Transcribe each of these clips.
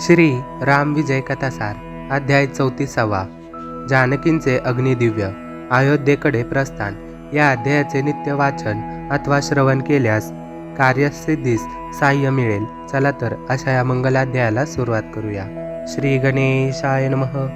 श्री राम विजय कथासार अध्याय चौतीसावा. जानकींचे अग्निदिव्य अयोध्येकडे प्रस्थान. या अध्यायाचे नित्य वाचन अथवा श्रवण केल्यास कार्यसिद्धीस साह्य मिळेल. चला तर अशा या मंगलाध्यायाला सुरुवात करूया. श्री गणेशाय नमः.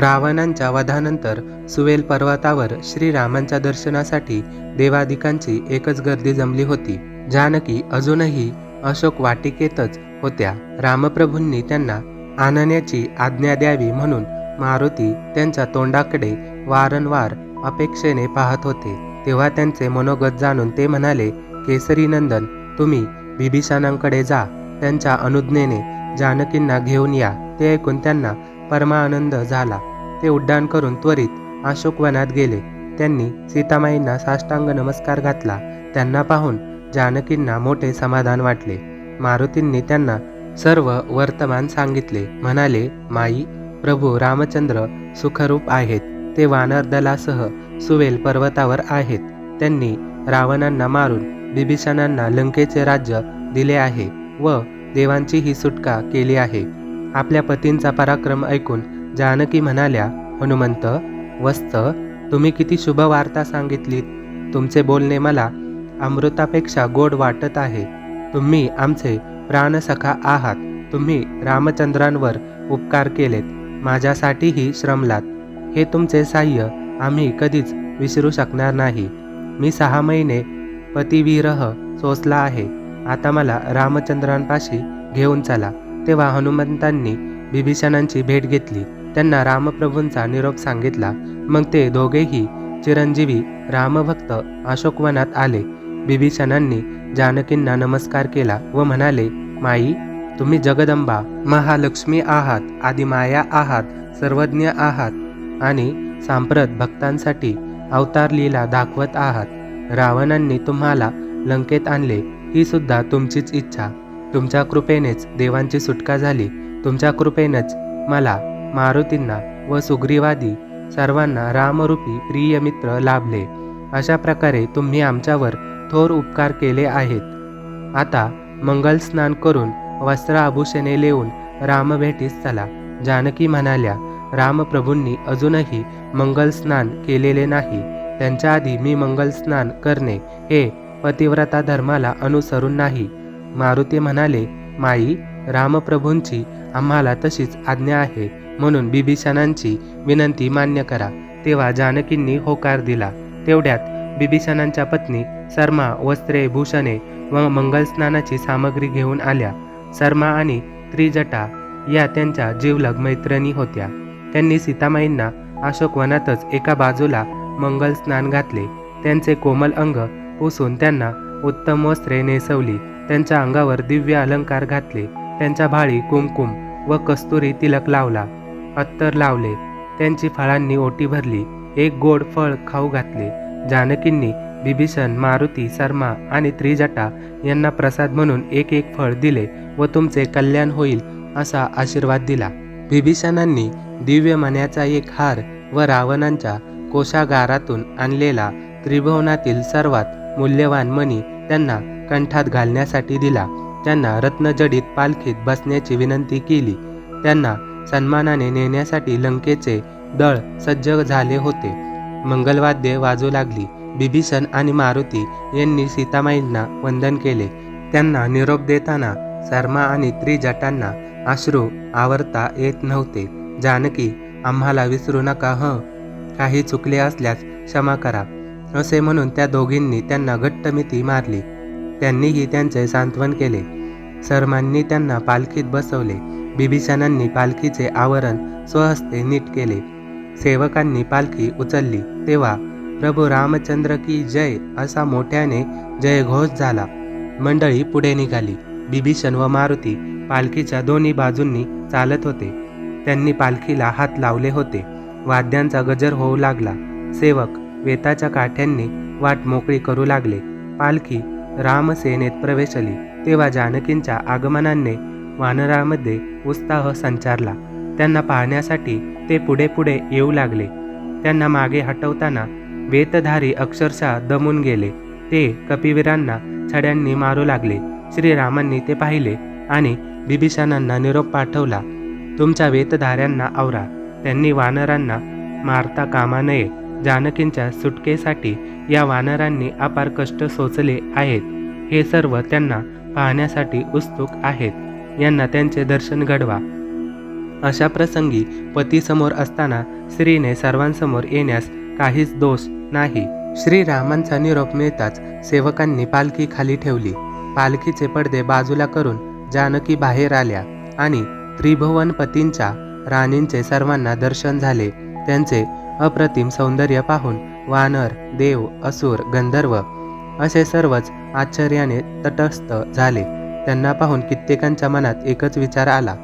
रावणांच्या वधानंतर सुवेल पर्वतावर श्रीरामांच्या दर्शनासाठी देवादिकांची एकच गर्दी जमली होती. जानकी अजूनही अशोक वाटिकेतच होत्या. रामप्रभूंनी त्यांना आणण्याची आज्ञा द्यावी म्हणून मारुती त्यांच्या तोंडाकडे वारंवार अपेक्षेने पाहत होते. तेव्हा त्यांचे मनोगत जाणून ते म्हणाले केसरी नंदन तुम्ही बिभीषणांकडे जा. त्यांच्या अनुज्ञेने जानकींना घेऊन या. ते ऐकून त्यांना परमानंद झाला. ते उड्डाण करून त्वरित अशोकवनात गेले. त्यांनी सीतामाईंना साष्टांग नमस्कार घातला. त्यांना पाहून जानकींना मोठे समाधान वाटले. मारुतींनी त्यांना सर्व वर्तमान सांगितले. म्हणाले माई प्रभू रामचंद्र सुखरूप आहेत. ते वानर दलासह सुवेल पर्वतावर आहेत. त्यांनी रावणांना मारून बिभीषणांना लंकेचे राज्य दिले आहे व देवांची ही सुटका केली आहे. आपल्या पतींचा पराक्रम ऐकून जानकी म्हणाल्या हनुमंत वस्त तुम्ही किती शुभ वार्ता सांगितलीत. तुमचे बोलणे मला अमृतापेक्षा गोड वाटत आहे. तुम्ही आमचे प्राणसखा आहात. तुम्ही रामचंद्रांवर उपकार केलेत. माझ्यासाठीही श्रमलात. हे तुमचे साह्य आम्ही कधीच विसरू शकणार नाही. मी सहा महिने पतिविरह सोसला आहे. आता मला रामचंद्रांपाशी घेऊन चला. तेव्हा हनुमंतांनी बिभीषणांची भेट घेतली. त्यांना रामप्रभूंचा निरोप सांगितला. मग ते दोघेही चिरंजीवी रामभक्त अशोकवनात आले. बिभीषणांनी जानकींना नमस्कार केला व म्हणाले माई तुम्ही जगदंबा महालक्ष्मी आहात आदिमाया आहात सर्वज्ञ आहात आणि सांप्रत भक्तांसाठी अवतार लीला दाखवत आहात. रावणांनी तुम्हाला लंकेत आणले ही सुद्धा तुमचीच इच्छा. तुमच्या कृपेनेच देवांची सुटका झाली. तुमच्या कृपेनेच मला मारुतींना व सुग्रीवादी सर्वांना रामरूपी प्रिय मित्र लाभले. अशा प्रकारे तुम्ही आमच्यावर थोर उपकार केले आहेत. आता मंगल स्नान करून वस्त्र आभूषणे लेऊन रामभेटीस चला. जानकी म्हणाल्या रामप्रभूंनी अजूनही मंगल स्नान केलेले नाही. त्यांच्या आधी मी मंगल स्नान करणे हे पतिव्रता धर्माला अनुसरून नाही. मारुती म्हणाले माई रामप्रभूंची आम्हाला तशीच आज्ञा आहे म्हणून बिभीषणांची विनंती मान्य करा. तेव्हा जानकींनी होकार दिला. तेवढ्यात बिभीषणांच्या पत्नी सर्मा वस्त्रे भूषणे व मंगलस्नानाची सामग्री घेऊन आल्या. सर्मा आणि त्रिजटा या त्यांच्या जीवलग मैत्रिणी होत्या. त्यांनी सीतामाईंना अशोकवनातच एका बाजूला मंगल स्नान घातले. त्यांचे कोमल अंग पुसून त्यांना उत्तम वस्त्रे नेसवली. त्यांच्या अंगावर दिव्य अलंकार घातले. त्यांच्या भाळी कुमकुम व कस्तुरी तिलक लावला. अत्तर लावले. त्यांची फळांनी ओटी भरली. एक गोड फळ खाऊ घातले. जानकींनी बिभीषण मारुती शर्मा आणि त्रिजटा यांना प्रसाद म्हणून एक एक फळ दिले व तुमचे कल्याण होईल असा आशीर्वाद दिला. बिभीषणांनी दिव्य मण्याचा एक हार व रावणांच्या कोशागारातून आणलेला त्रिभुवनातील सर्वात मूल्यवान मणी त्यांना कंठात घालण्यासाठी दिला. त्यांना रत्नजडित पालखीत बसण्याची विनंती केली. त्यांना सन्मानाने नेण्यासाठी लंकेचे दळ सज्ज झाले होते. मंगलवाद्ये वाजू लागली. बिभीषण आणि मारुती यांनी सीतामाईंना वंदन केले. त्यांना निरोप देताना शर्मा आणि त्रिजटांना अश्रू आवरता येत नव्हते. जानकी आम्हाला विसरू नका ह. काही चुकले असल्यास क्षमा करा. असे म्हणून त्या दोघींनी त्यांना घट्ट मिती मारली. त्यांनीही त्यांचे सांत्वन केले. शर्मांनी त्यांना पालखीत बसवले. बिभीषणांनी पालखीचे आवरण स्वहस्ते नीट केले. सेवकांनी पालखी उचलली. तेव्हा प्रभू रामचंद्र की जय असा मोठ्याने जयघोष झाला. मंडळी पुढे निघाली. बिभीषण व मारुती पालखीच्या दोन्ही बाजूंनी चालत होते. त्यांनी पालखीला हात लावले होते. वाद्यांचा गजर होऊ लागला. सेवक वेताच्या काठ्यांनी वाट मोकळी करू लागले. पालखी रामसेनेत प्रवेशली. तेव्हा जानकींच्या आगमनाने वानरामध्ये उत्साह संचारला. त्यांना पाहण्यासाठी ते पुढे पुढे येऊ लागले. त्यांना मागे हटवताना वेतधारी अक्षरशः दमून गेले. ते कपिवीरांना छड्यांनी मारू लागले. श्रीरामांनी ते पाहिले आणि बिभीषणांना निरोप पाठवला. तुमच्या वेतधाऱ्यांना आवरा. त्यांनी वानरांना मारता कामा नये. जानकींच्या सुटकेसाठी या वानरांनी अपार कष्ट सोचले आहेत. हे सर्व त्यांना पाहण्यासाठी उत्सुक आहेत. यांना त्यांचे दर्शन घडवा. अशा प्रसंगी पतीसमोर असताना स्त्रीने सर्वांसमोर येण्यास काहीच दोष नाही. श्रीरामांचा निरोप मिळताच सेवकांनी पालखी खाली ठेवली. पालखीचे पडदे बाजूला करून जानकी बाहेर आल्या आणि त्रिभुवन पतींच्या राणींचे सर्वांना दर्शन झाले. त्यांचे अप्रतिम सौंदर्य पाहून वानर देव असुर गंधर्व असे सर्वच आश्चर्याने तटस्थ झाले. त्यांना पाहून कित्येकांच्या मनात एकच विचार आला.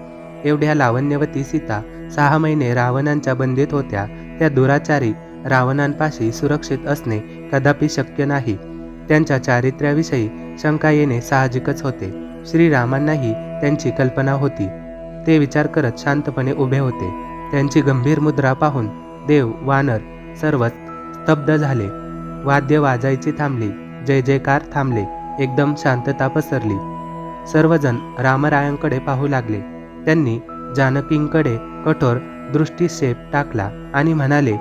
एवढ्या लावण्यवती सीता सहा महिने रावणांच्या बंदीत होत्या. त्या दुराचारी रावणांपाशी सुरक्षित असणे कदापि शक्य नाही. त्यांच्या चारित्र्याविषयी शंका येणे साहजिकच होते. श्रीरामांनाही त्यांची कल्पना होती. ते विचार करत शांतपणे उभे होते. त्यांची गंभीर मुद्रा पाहून देव वानर सर्वच स्तब्ध झाले. वाद्य वाजायची थांबली. जय जयकार थांबले. एकदम शांतता पसरली. सर्वजण रामरायांकडे पाहू लागले. त्यांनी जानकींकडे कठोर दृष्टिक्षेप टाकला आणि म्हणाले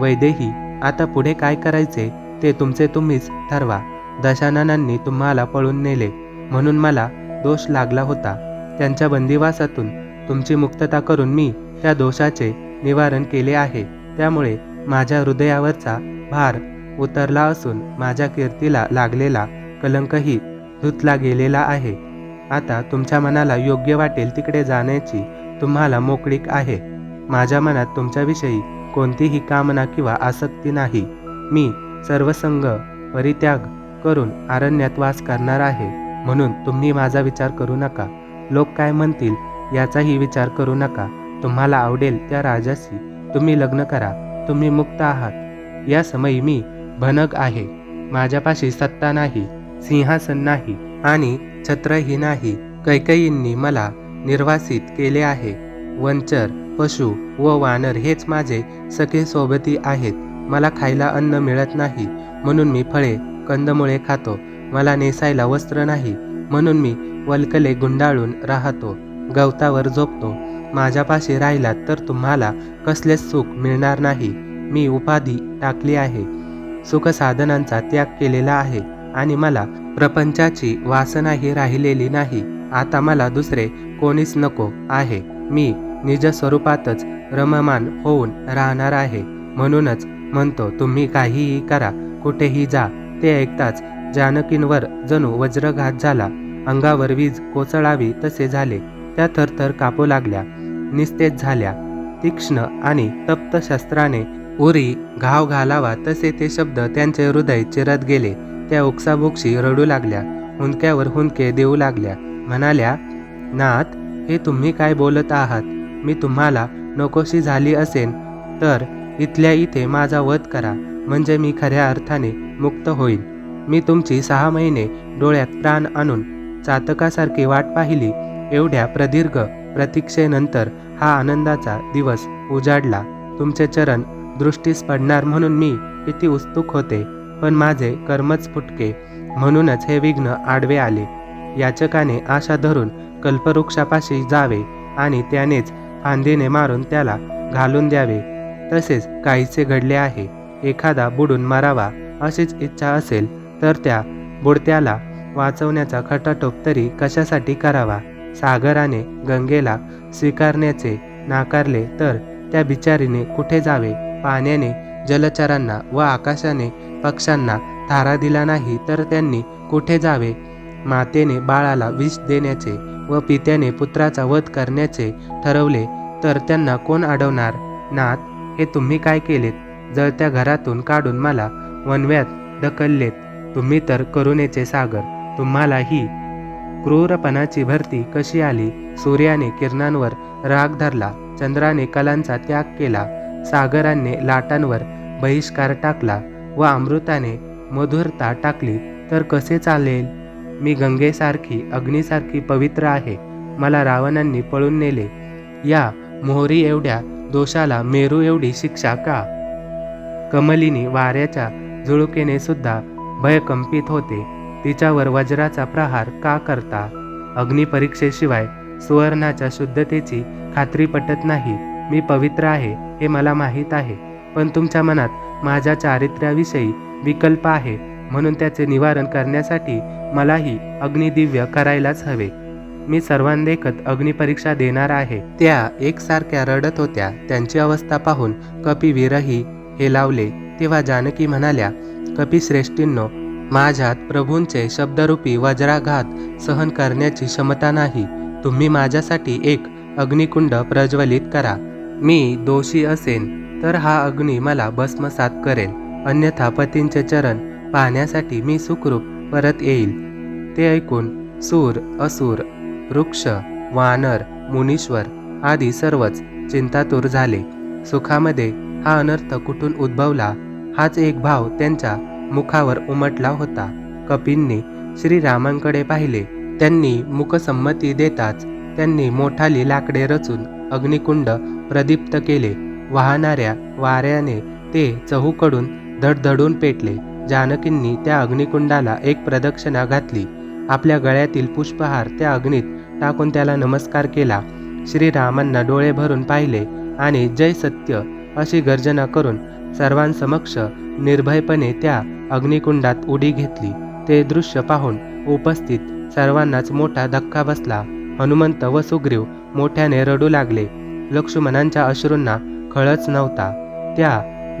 वैदेही आता पुढे काय करायचे ते तुमचे तुम्हीच ठरवा. दशाननांनी तुम्हाला पळून नेले म्हणून मला दोष लागला होता. त्यांच्या बंदिवासातून तुमची मुक्तता करून मी त्या दोषाचे निवारण केले आहे. त्यामुळे माझ्या हृदयावरचा भार उतरला असून माझ्या कीर्तीला लागलेला कलंकही धुतला गेलेला आहे. आता तुमच्या मनाला योग्य वाटेल तिकडे जाण्याची तुम्हाला मोकळीक आहे. माझ्या मनात तुमच्याविषयी कोणतीही कामना किंवा आसक्ती नाही. मी सर्वसंग परित्याग करून आरण्यात वास करणार आहे. म्हणून तुम्ही माझा विचार करू नका. लोक काय म्हणतील याचाही विचार करू नका. तुम्हाला आवडेल त्या राजाशी तुम्ही लग्न करा. तुम्ही मुक्त आहात. या समयी मी भनक आहे. माझ्यापाशी सत्ता नाही सिंहासन नाही आणि छत्रही नाही. कैकयींनी मला निर्वासित केले आहे. वंचर पशु व वानर हेच माझे सखे सोबती आहेत. मला खायला अन्न मिळत नाही. म्हणून मी फळे कंदमुळे खातो. मला नेसायला वस्त्र नाही. म्हणून मी वल्कले गुंडाळून राहतो. गवतावर झोपतो. माझ्यापाशी राहिलात तर तुम्हाला कसलेच सुख मिळणार नाही. मी उपाधी टाकली आहे. सुखसाधनांचा त्याग केलेला आहे. आणि मला प्रपंचाची वासनाही राहिलेली नाही. आता मला दुसरे कोणीच नको आहे. मी निज स्वरूपातच रममान होऊन राहणार आहे. म्हणूनच म्हणतो तुम्ही काहीही करा कुठेही जा. ते ऐकताच जानकींवर जणू वज्रघात झाला. अंगावर वीज कोसळावी तसे झाले. त्या थरथर कापू लागल्या. निस्तेज झाल्या. तीक्ष्ण आणि तप्त शस्त्राने उरी घाव घालावा तसे ते शब्द त्यांचे हृदय चिरत गेले. त्या ओक्साबोक्षी रडू लागल्या. हुंदक्यावर हुंदके देऊ लागल्या. म्हणाल्या नाथ हे तुम्ही काय बोलत आहात? मी तुम्हाला नकोशी झाली असेन. तर इथल्या इथे माझा वध करा. म्हणजे मी खऱ्या अर्थाने मुक्त होईल मी तुमची सहा महिने डोळ्यात प्राण आणून चातकासारखी वाट पाहिली. एवढ्या प्रदीर्घ प्रतीक्षेनंतर हा आनंदाचा दिवस उजाडला. तुमचे चरण दृष्टीस पडणार म्हणून मी किती उत्सुक होते. पण माझे कर्मच फुटके. म्हणूनच हे विघ्न आडवे आले. याचकाने आशा धरून कल्पवृक्षापाशी जावे आणि त्यानेच फांदीने मारून त्याला घालून द्यावे. तसेच काहीसे घडले आहे. एखादा बुडून मारावा अशीच इच्छा असेल तर त्या बुडत्याला वाचवण्याचा खटाटोप तरी कशासाठी करावा? सागराने गंगेला स्वीकारण्याचे नाकारले तर त्या बिचारीने कुठे जावे? पाण्याने जलचरांना व आकाशाने पक्ष्यांना थारा दिला नाही तर त्यांनी कुठे जावे? मातेने बाळाला विष देण्याचे व पित्याने पुत्राचा वध करण्याचे ठरवले तर त्यांना कोण अडवणार? नाथ हे तुम्ही काय केलेत? जळत्या घरातून काढून मला वनव्यात ढकललेत. तुम्ही तर करुणेचे सागर तुम्हाला ही क्रूरपणाची भरती कशी आली? सूर्याने किरणांवर राग धरला चंद्राने कलांचा त्याग केला सागराने लाटांवर बहिष्कार टाकला व अमृताने मधुरता टाकली तर कसे चालेल? मी गंगेसारखी अग्नीसारखी पवित्र आहे मला रावणांनी पळून नेले. या मोहरी एवढ्या दोषाला मेरू एवढी शिक्षा का? कमलिनी वाऱ्याच्या झुळुकेने सुद्धा भयकंपित होते. तिच्यावर वज्राचा प्रहार का करता? अग्निपरीक्षेशिवाय सुवर्णाच्या शुद्धतेची खात्री पटत नाही. मी पवित्र आहे हे मला माहीत आहे पण तुमच्या मनात माझ्या चारित्र्याविषयी विकल्प आहे म्हणून त्याचे निवारण करण्यासाठी मलाही अग्निदिव्य करायलाच हवे. मी सर्वांदेखत अग्निपरीक्षा देणार आहे. त्या एकसारख्या रडत होत्या. त्यांची अवस्था पाहून कपिवीरही हे लावले. तेव्हा जानकी म्हणाल्या कपिश्रेष्ठींनो माझ्यात प्रभूंचे शब्दरूपी वज्राघात सहन करण्याची क्षमता नाही. तुम्ही माझ्यासाठी एक अग्निकुंड प्रज्वलित करा. मी दोषी असेन. तर हा अग्नी मला भस्मसात करेल. अन्यथा पतींचे चरण पाहण्यासाठी मी सुखरूप परत येईल. ते ऐकून सूर असुर वृक्ष वानर मुनीश्वर आदी सर्वच चिंतातूर झाले. सुखामध्ये हा अनर्थ कुठून उद्भवला? हाच एक भाव त्यांच्या मुखावर उमटला होता. कपींनी श्रीरामांकडे पाहिले. त्यांनी मुखसंमती देताच त्यांनी मोठाली लाकडे रचून अग्निकुंड प्रदीप्त केले. वाहणाऱ्या वाऱ्याने ते चहूकडून धडधडून पेटले. जानकींनी त्या अग्निकुंडाला एक प्रदक्षिणा घातली. आपल्या गळ्यातील पुष्पहार त्या अग्नीत टाकून त्याला नमस्कार केला. श्रीरामांना डोळे भरून पाहिले आणि जय सत्य अशी गर्जना करून सर्वांसमक्ष निर्भयपणे त्या अग्निकुंडात उडी घेतली. ते दृश्य पाहून उपस्थित सर्वांनाच मोठा धक्का बसला. हनुमंत व सुग्रीव मोठ्याने रडू लागले. लक्ष्मणांच्या अश्रूंना कळच नव्हता. त्या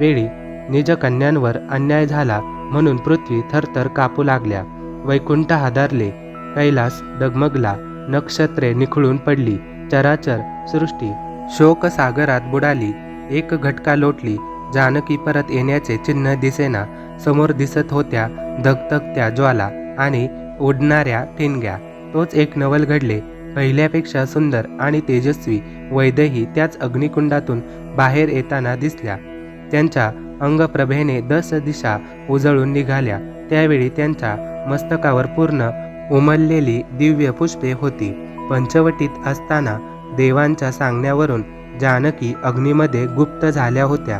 वेळी निज कन्यांवर अन्याय झाला म्हणून पृथ्वी थरथर कापू लागल्या. वैकुंठ हादारले. कैलास डगमगला. नक्षत्रे निखळून पडली. चराचर सृष्टी शोकसागरात बुडाली. एक घटका लोटली. जानकी परत येण्याचे चिन्ह दिसेना. समोर दिसत होत्या धगधगत्या ज्वाला आणि उडणाऱ्या ठिणग्या. तोच एक नवल घडले. पहिल्यापेक्षा सुंदर आणि तेजस्वी वैदही त्याच अग्निकुंडातून बाहेर येताना दिसल्या. त्यांच्या अंगप्रभेने दस दिशा उजळून निघाल्या. त्यावेळी त्यांच्या मस्तकावर पूर्ण उमललेली दिव्य पुष्पे होती. पंचवटीत असताना देवांच्या सांगण्यावरून जानकी अग्नीमध्ये गुप्त झाल्या होत्या.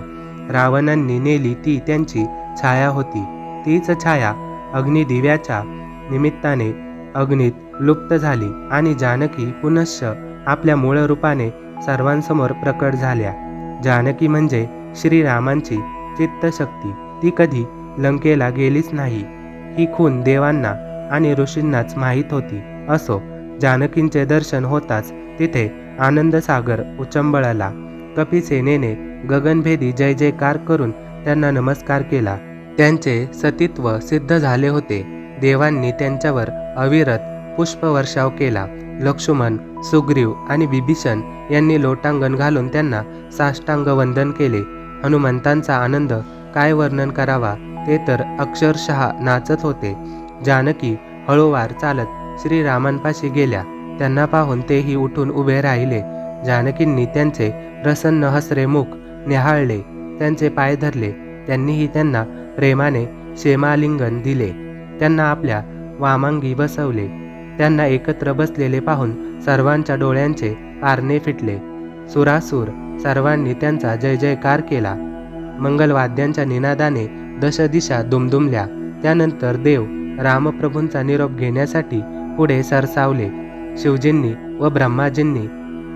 रावणांनी नेली ती त्यांची छाया होती. तीच छाया अग्निदिव्याच्या निमित्ताने अग्नीत लुप्त झाली आणि जानकी पुनश्च आपल्या मूळ रूपाने सर्वांसमोर प्रकट झाल्या. जानकी म्हणजे श्रीरामांची चित्तशक्ती. ती कधी लंकेला गेलीच नाही. ही खून देवांना आणि ऋषींनाच माहीत होती. असो जानकींचे दर्शन होताच तिथे आनंदसागर उचंबळला. कपिसेनेने गगनभेदी जय जयकार करून त्यांना नमस्कार केला. त्यांचे सतीत्व सिद्ध झाले होते. देवांनी त्यांच्यावर अविरत पुष्पवर्षाव केला. लक्ष्मण सुग्रीव आणि विभीषण यांनी लोटांगण घालून त्यांना साष्टांग वंदन केले. हनुमंतांचा आनंद काय वर्णन करावा ते तर अक्षरशः नाचत होते. जानकी हळूवार चालत श्रीरामांपाशी गेल्या. त्यांना पाहून तेही उठून उभे राहिले. जानकींनी त्यांचे प्रसन्न हसरे मुख निहाळले. त्यांचे पाय धरले. त्यांनीही त्यांना प्रेमाने क्षेमालिंगन दिले. त्यांना आपल्या वामांगी बसवले. त्यांना एकत्र बसलेले पाहून सर्वांच्या डोळ्यांचे पारणे फिटले. सुरासूर सर्वांनी त्यांचा जय जयकार केला. मंगलवाद्यांच्या निनादाने दशदिशा दुमदुमल्या. त्यानंतर देव रामप्रभूंचा निरोप घेण्यासाठी पुढे सरसावले. शिवजींनी व ब्रह्माजींनी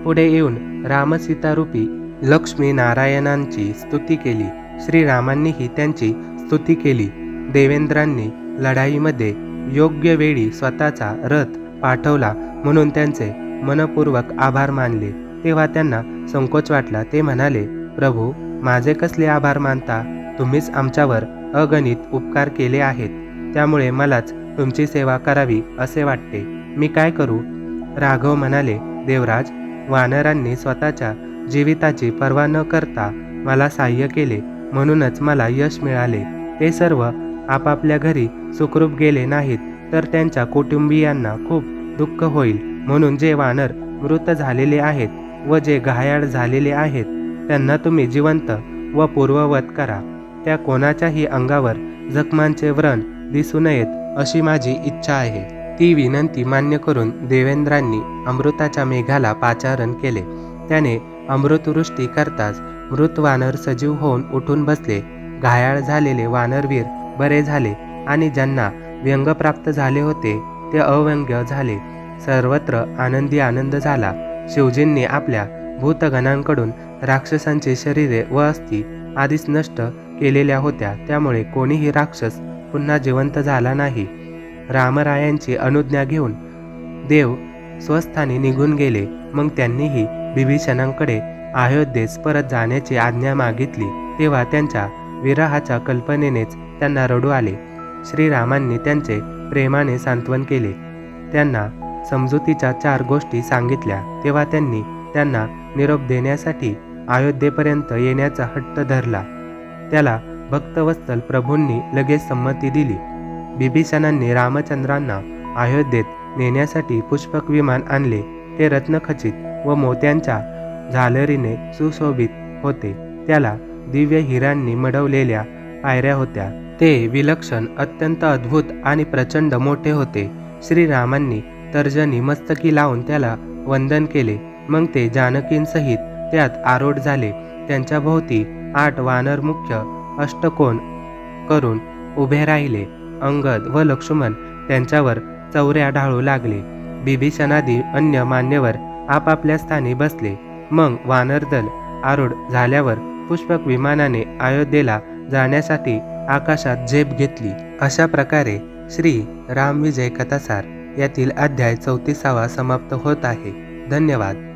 पुढे येऊन रामसीतारूपी लक्ष्मी नारायणांची स्तुती केली. श्रीरामांनीही त्यांची स्तुती केली. देवेंद्रांनी लढाईमध्ये योग्य वेळी स्वतःचा रथ पाठवला म्हणून त्यांचे मनपूर्वक आभार मानले. तेव्हा त्यांना संकोच वाटला. ते म्हणाले प्रभू माझे कसले आभार मानता? तुम्हीच आमच्यावर अगणित उपकार केले आहेत. त्यामुळे मलाच तुमची सेवा करावी असे वाटते. मी काय करू? राघव म्हणाले देवराज वानरांनी स्वतःच्या जीविताची पर्वा न करता मला साह्य केले म्हणूनच मला यश मिळाले. ते सर्व आपापल्या घरी सुखरूप गेले नाहीत तर त्यांच्या कुटुंबियांना खूप दुःख होईल. म्हणून जे वानर मृत झालेले आहेत व जे घायाळ झालेले आहेत त्यांना तुम्ही जिवंत व पूर्ववत करा. त्या कोणाच्याही अंगावर जखमांचे व्रण दिसू नयेत अशी माझी इच्छा आहे. ती विनंती मान्य करून देवेंद्रांनी अमृताच्या मेघाला पाचारण केले. त्याने अमृतवृष्टी करताच मृत वानर सजीव होऊन उठून बसले. घायाळ झालेले वानरवीर बरे झाले आणि ज्यांना व्यंग प्राप्त झाले होते ते अव्यंग्य झाले. सर्वत्र आनंदी आनंद झाला. शिवजींनी आपल्या भूतगणांकडून राक्षसांची शरीरे व अस्थी आधीच नष्ट केलेल्या होत्या त्यामुळे कोणीही राक्षस पुन्हा जिवंत झाला नाही. रामरायांची अनुज्ञा घेऊन देव स्वस्थानी निघून गेले. मग त्यांनीही बिभीषणांकडे अयोध्येस परत जाण्याची आज्ञा मागितली. तेव्हा त्यांच्या विरहाच्या कल्पनेनेच त्यांना रडू आले. श्रीरामांनी त्यांचे प्रेमाने सांत्वन केले. त्यांना समजुतीच्या चार गोष्टी सांगितल्या. तेव्हा त्यांनी त्यांना निरोप देण्यासाठी अयोध्येपर्यंत येण्याचा हट्ट धरला. त्याला भक्तवत्सल प्रभूंनी लगेच संमती दिली. बिभीषणांनी रामचंद्रांना अयोध्येत नेण्यासाठी पुष्पक विमान आणले. ते रत्नखचित व मोत्यांच्या झालरीने सुशोभित होते. त्याला दिव्य हिरांनी मडवलेल्या पायऱ्या होत्या. ते विलक्षण अत्यंत अद्भुत आणि प्रचंड मोठे होते. श्रीरामांनी तर्जनी मस्तकी लावून त्याला वंदन केले. मग ते जानकींसहित त्यात आरोढ झाले. त्यांच्या भोवती आठ वानर मुख्य अष्टकोन करून उभे राहिले. अंगद व लक्ष्मण त्यांच्यावर चौऱ्या ढाळू लागले. बिभीषणादी अन्य मान्यवर आपापल्या स्थानी बसले. मग वानरदल आरूढ झाल्यावर पुष्पक विमानाने अयोध्येला जाण्यासाठी आकाशात झेप घेतली. अशा प्रकारे श्री राम विजय कथासार यातील अध्याय चौतीसावा समाप्त होत आहे. धन्यवाद.